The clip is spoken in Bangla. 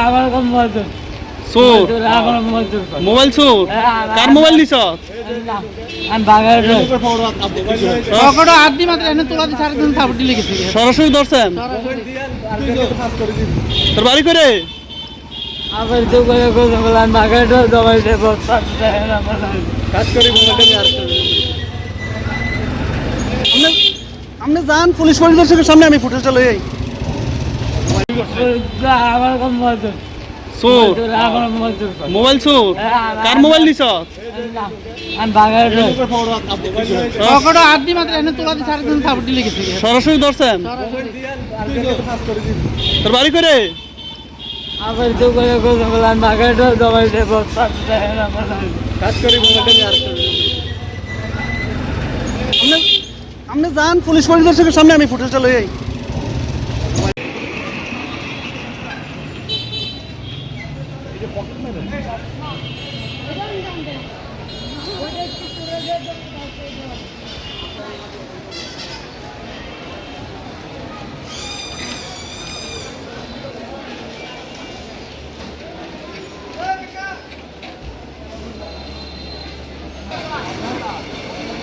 আমার কম মজুর চোর আমার মোবাইল চোর কার মোবাইল নিছ সরাসরি ধরছেন? তোর বাড়ি করে আপনি যান পুলিশ পরিদর্শকের সামনে আমি ফুটেজটা লই আই আমার কম মজুর চোর আমার মজুর মোবাইল চোর কার মোবাইল নিছ আমি বাগার পকেটে হাত দিয়ে মাত্র এনে তোলা দিয়ে সারাদিন থাপড়ি লেগেছে। সরাসরি ধরছেন? তোর বাড়ি করে আবার তো করে কথা বললাম বাগার দবাই দেব কাজ করি আপনি যান পুলিশ পরিদর্শকের সামনে আমি ফুটেজটা লই ये पॉकेट में रहते Come on.